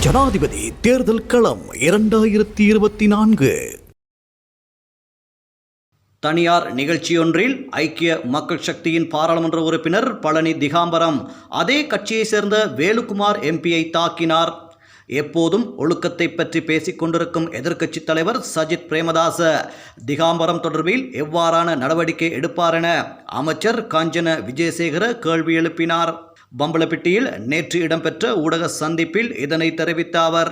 ஜனாதிபதி தேர்தல் களம் இரண்டாயிரத்தி இருபத்தி நான்கு. தனியார் நிகழ்ச்சியொன்றில் ஐக்கிய மக்கள் சக்தியின் பாராளுமன்ற உறுப்பினர் பழனி திகாம்பரம் அதே கட்சியைச் சேர்ந்த வேலுக்குமார் எம்பியை தாக்கினார். எப்போதும் ஒழுக்கத்தை பற்றி பேசிக் கொண்டிருக்கும் எதிர்க்கட்சித் தலைவர் சஜித் பிரேமதாச திகாம்பரம் தொடர்பில் எவ்வாறான நடவடிக்கை எடுப்பார் என அமைச்சர் காஞ்சன விஜயசேகர கேள்வி எழுப்பினார். பம்பலப்பிட்டியில் நேற்று இடம்பெற்ற ஊடக சந்திப்பில் இதனை தெரிவித்த அவர்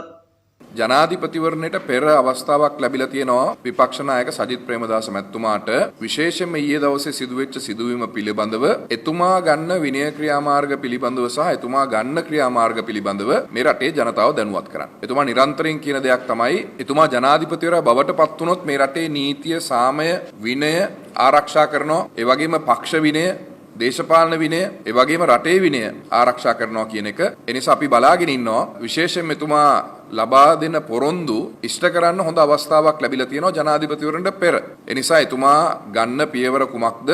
ජනාධිපතිවරණයට පෙර අවස්ථාවක් ලැබිලා තියෙනවා විපක්ෂ නායක සජිත් ප්‍රේමදාස මැතිතුමාට විශේෂයෙන්ම ඊයේ දවසේ සිදුවෙච්ච සිදුවීම පිළිබඳව එතුමා ගන්න විනය ක්‍රියාමාර්ග පිළිබඳව සහ එතුමා ගන්න ක්‍රියාමාර්ග පිළිබඳව මේ රටේ ජනතාව දැනුවත් කරන්න. එතුමා නිරන්තරයෙන් කියන දෙයක් තමයි එතුමා ජනාධිපතිවරයා බවට පත් වුණොත් මේ රටේ නීතිය සාමය විනය ආරක්ෂා කරනවා. ඒ වගේම පක්ෂ විනය දේශපාලන විනය ඒ වගේම රටේ විනය ආරක්ෂා කරනවා කියන එක. ඒ නිසා අපි බලාගෙන ඉන්නවා විශේෂයෙන් මෙතුමා ලබා දෙන පොරොන්දු ඉෂ්ට කරන්න හොඳ අවස්ථාවක් ලැබිලා තියෙනවා ජනාධිපතිවරණයට පෙර. ඒ නිසා එතුමා ගන්න පියවර කුමක්ද?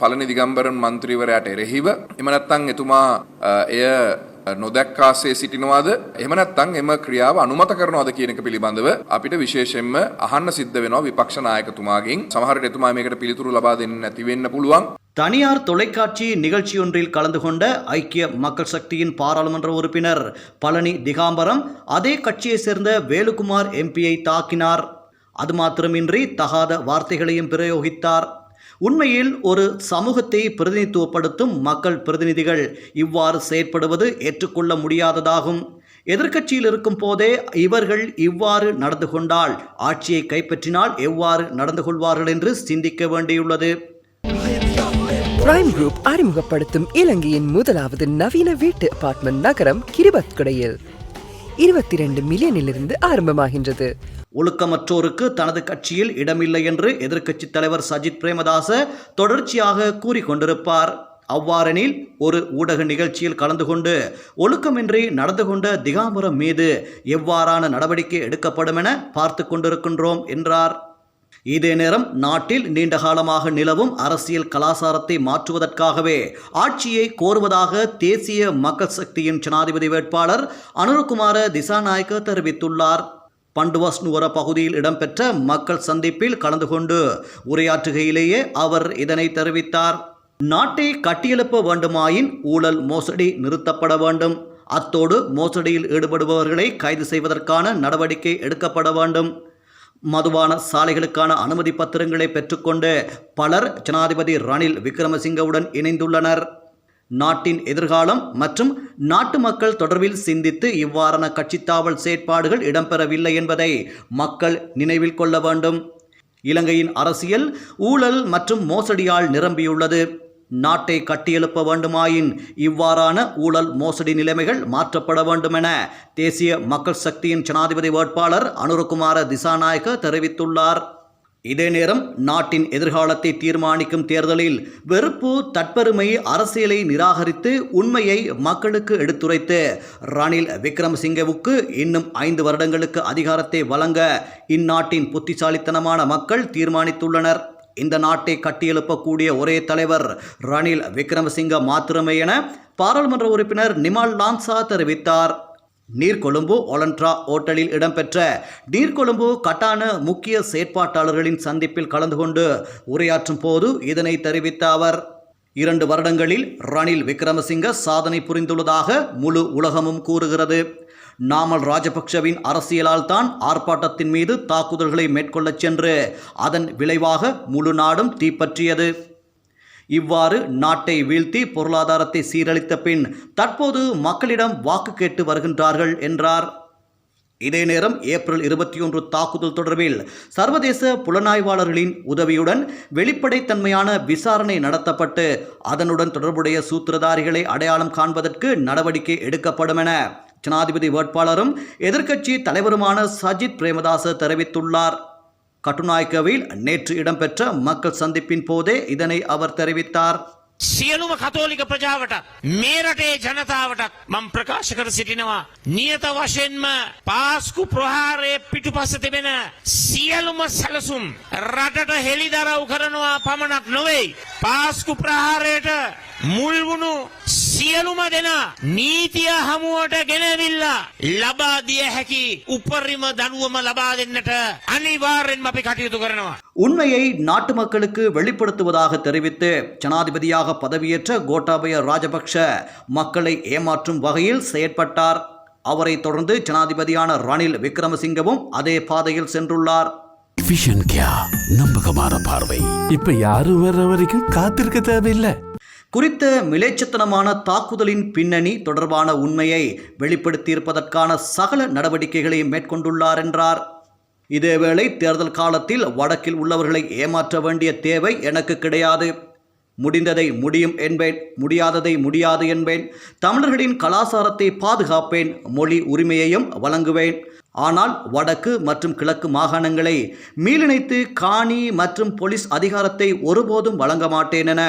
පළනි දිගම්බරන් මන්ත්‍රීවරයාට එරෙහිව එහෙම නැත්නම් එතුමා අ, එය නොදැක්කාසේ සිටිනවාද එහෙම නැත්නම් එම ක්‍රියාව අනුමත කරනවාද කියන එක පිළිබඳව අපිට විශේෂයෙන්ම අහන්න සිද්ධ වෙනවා විපක්ෂ නායකතුමාගෙන් සමහර විට එතුමා මේකට පිළිතුරු ලබා දෙන්න නැති වෙන්න පුළුවන් தனியார் தொலைக்காட்சி நிகழ்ச்சியொன்றில் கலந்து கொண்ட ஐக்கிய மக்கள் சக்தியின் பாராளுமன்ற உறுப்பினர் பழனி திகாம்பரம் அதே கட்சியைச் சேர்ந்த வேலுக்குமார் எம்பியை தாக்கினார் அது மாத்திரமின்றி தகாத வார்த்தைகளையும் பிரயோகித்தார் உண்மையில் ஒரு சமூகத்தை பிரதிநிதித்துவப்படுத்தும் மக்கள் பிரதிநிதிகள் இவ்வாறு செயற்படுவது ஏற்றுக்கொள்ள முடியாததாகும். எதிர்க்கட்சியில் இருக்கும் போதே இவர்கள் இவ்வாறு நடந்து கொண்டால் ஆட்சியை கைப்பற்றினால் எவ்வாறு நடந்து கொள்வார்கள் என்று சிந்திக்க வேண்டியுள்ளது. பிரைம் குரூப் அறிமுகப்படுத்தும் இலங்கையின் முதலாவது நவீன வீட்டு அபார்ட்மெண்ட் நகரம் கிரிபத்குடையில். இருபத்தி ரெண்டு மில்லியனிலிருந்து ஆரம்பமாகின்றது. ஒழுக்கமற்றோருக்கு தனது கட்சியில் இடமில்லை என்று எதிர்க்கட்சித் தலைவர் சஜித் பிரேமதாச தொடர்ச்சியாக கூறிக்கொண்டிருப்பார். அவ்வாறெனில் ஒரு ஊடக நிகழ்ச்சியில் கலந்து கொண்டு ஒழுக்கமின்றி நடந்து கொண்ட திகாம்பரம் மீது எவ்வாறான நடவடிக்கை எடுக்கப்படும் என பார்த்து கொண்டிருக்கின்றோம் என்றார். இதே நேரம் நாட்டில் நீண்ட காலமாக நிலவும் அரசியல் கலாசாரத்தை மாற்றுவதற்காகவே ஆட்சியை கோருவதாக தேசிய மக்கள் சக்தியின் ஜனாதிபதி வேட்பாளர் அனுருகுமார திசாநாயக்க தெரிவித்துள்ளார். பண்டுவாஸ்னுவர பகுதியில் இடம்பெற்ற மக்கள் சந்திப்பில் கலந்து கொண்டு உரையாற்றுகையிலேயே அவர் இதனை தெரிவித்தார். நாட்டை கட்டியெழுப்ப வேண்டுமாயின் ஊழல் மோசடி நிறுத்தப்பட வேண்டும். அத்தோடு மோசடியில் ஈடுபடுபவர்களை கைது செய்வதற்கான நடவடிக்கை எடுக்கப்பட வேண்டும். மதுபான சாலைகளுக்கான அனுமதி பத்திரங்களை பெற்றுக்கொண்டு பலர் ஜனாதிபதி ரணில் விக்ரமசிங்கவுடன் இணைந்துள்ளனர். நாட்டின் எதிர்காலம் மற்றும் நாட்டு மக்கள் தொடர்பில் சிந்தித்து இவ்வாறான கட்சித்தாவல் செயற்பாடுகள் இடம்பெறவில்லை என்பதை மக்கள் நினைவில் கொள்ள வேண்டும். இலங்கையின் அரசியல் ஊழல் மற்றும் மோசடியால் நிரம்பியுள்ளது. நாட்டை கட்டியெழுப்ப வேண்டுமாயின் இவ்வாறான ஊழல் மோசடி நிலைமைகள் மாற்றப்பட வேண்டுமென தேசிய மக்கள் சக்தியின் ஜனாதிபதி வேட்பாளர் அனுரகுமார திசாநாயக்க தெரிவித்துள்ளார். இதே நேரம் நாட்டின் எதிர்காலத்தை தீர்மானிக்கும் தேர்தலில் வெறுப்பு தற்பெருமை அரசியலை நிராகரித்து உண்மையை மக்களுக்கு எடுத்துரைத்து ரணில் விக்ரமசிங்கவுக்கு இன்னும் ஐந்து வருடங்களுக்கு அதிகாரத்தை வழங்க இந்நாட்டின் புத்திசாலித்தனமான மக்கள் தீர்மானித்துள்ளனர். இந்த நாட்டை கட்டியெழுப்பக்கூடிய ஒரே தலைவர் ரணில் விக்ரமசிங்க மாத்திரமே என பாராளுமன்ற உறுப்பினர் நிமால் லான்சா தெரிவித்தார். நீர்கொழும்பு ஒலன்ட்ரா ஓட்டலில் இடம்பெற்ற நீர்கொழும்பு கட்டான முக்கிய செயற்பாட்டாளர்களின் சந்திப்பில் கலந்து கொண்டு உரையாற்றும் போது இதனை தெரிவித்த அவர் இரண்டு வருடங்களில் ரணில் விக்ரமசிங்க சாதனை புரிந்துள்ளதாக முழு உலகமும் கூறுகிறது. நாமல் ராஜபக்ஷவின் அரசியலால் தான் ஆர்ப்பாட்டத்தின் மீது தாக்குதல்களை மேற்கொள்ளச் சென்று அதன் விளைவாக முழு நாடும் தீப்பற்றியது. இவ்வாறு நாட்டை வீழ்த்தி பொருளாதாரத்தை சீரழித்த பின் தற்போது மக்களிடம் வாக்கு கேட்டு வருகின்றார்கள் என்றார். இதே நேரம் ஏப்ரல் இருபத்தி ஒன்று தாக்குதல் தொடர்பில் சர்வதேச புலனாய்வாளர்களின் உதவியுடன் வெளிப்படைத்தன்மையான விசாரணை நடத்தப்பட்டு அதனுடன் தொடர்புடைய சூத்திரதாரிகளை அடையாளம் காண்பதற்கு நடவடிக்கை எடுக்கப்படும் என ஜனாதிபதி வேட்பாளரும் எதிர்க்கட்சி தலைவருமான சஜித் பிரேமதாச தெரிவித்துள்ளார் கட்டுநாயக்கவில் நேற்று இடம்பெற்ற மக்கள் சந்திப்பின் போதே இதனை அவர் தெரிவித்தார் සියලුම කතෝලික ප්‍රජාවට මේ රටේ ජනතාවටත් මම ප්‍රකාශ කර සිටිනවා නියත වශයෙන්ම පාස්කු ප්‍රහාරය පිටුපස තිබෙන සියලුම සැලසුම් රටට හෙළිදරව් කරනවා පමණක් නොවෙයි පාස්කු ප්‍රහාරයට මුල්වුණු සියලුම දෙනා නීතිය හමුවට ගෙනවිල්ලා ලබා දිය හැකි උපරිම දනුවම ලබා දෙන්නට අනිවාර්යෙන්ම අපි කටයුතු කරනවා. உண்மையை நாட்டு மக்களுக்கு வெளிப்படுத்துவதாக தெரிவித்து ஜனாதிபதியாக பதவியேற்ற கோட்டாபய ராஜபக்ஷ மக்களை ஏமாற்றும் வகையில் செயற்பட்டார் அவரைத் தொடர்ந்து ஜனாதிபதியான ரணில் விக்ரமசிங்கவும் அதே பாதையில் சென்றுள்ளார் விஷன் கியா நம்பகமான பார்வை இப்ப யாரும் வர்ற வரைக்கும் காத்திருக்க தேவையில்லை குறித்த மிலேச்சத்தனமான தாக்குதலின் பின்னணி தொடர்பான உண்மையை வெளிப்படுத்தியிருப்பதற்கான சகல நடவடிக்கைகளையும் மேற்கொண்டுள்ளார் என்றார். இதேவேளை தேர்தல் காலத்தில் வடக்கில் உள்ளவர்களை ஏமாற்ற வேண்டிய தேவை எனக்கு கிடையாது. முடிந்ததை முடியும் என்பேன் முடியாததை முடியாது என்பேன். தமிழர்களின் கலாசாரத்தை பாதுகாப்பேன் மொழி உரிமையையும் வழங்குவேன். ஆனால் வடக்கு மற்றும் கிழக்கு மாகாணங்களை மீளிணைத்து காணி மற்றும் போலீஸ் அதிகாரத்தை ஒருபோதும் வழங்க மாட்டேன் என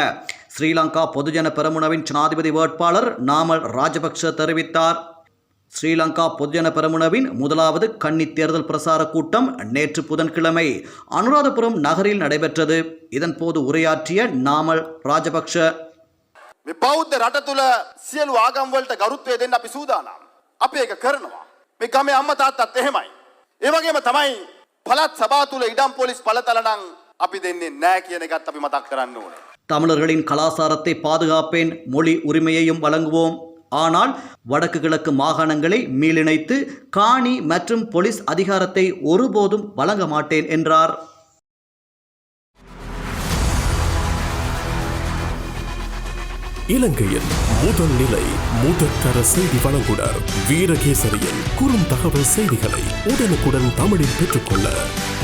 ஸ்ரீலங்கா பொதுஜன பெரமுனவின் ஜனாதிபதி வேட்பாளர் நாமல் ராஜபக்ஷ தெரிவித்தார். ஸ்ரீலங்கா பொதுஜன பெரமுனவின் முதலாவது கன்னி தேர்தல் பிரசார கூட்டம் நேற்று புதன்கிழமை அனுராதபுரம் நகரில் நடைபெற்றது இதன்போது உரையாற்றிய நாமல் ராஜபக்ஷ මේ බෞද්ධ රට තුළ සියලු ආගම් වලට ගරුත්වය දෙන්න අපි සූදානම්. අපි ඒක කරනවා. මේ ගමේ අම්මා තාත්තත් එහෙමයි. ඒ වගේම තමයි පළාත් සභා තුළ ඉඩම් පොලිස් පළතල නම් අපි දෙන්නේ නැහැ කියන එකත් අපි මතක් කරන්න ඕනේ. தமிழர்களின் கலாசாரத்தை பாதுகாப்பேன் மொழி உரிமையையும் வழங்குவோம் ஆனால் வடக்கு கிழக்கு மாகாணங்களை மீளிணைத்து காணி மற்றும் போலீஸ் அதிகாரத்தை ஒருபோதும் வழங்க மாட்டேன் என்றார். இலங்கையின் முதல் நிலை முதற்கர செய்தி வழங்குனர் வீரகேசரியின் குறுந்தகவல் செய்திகளை உடனுக்குடன் தமிழில் பெற்றுக்கொள்ள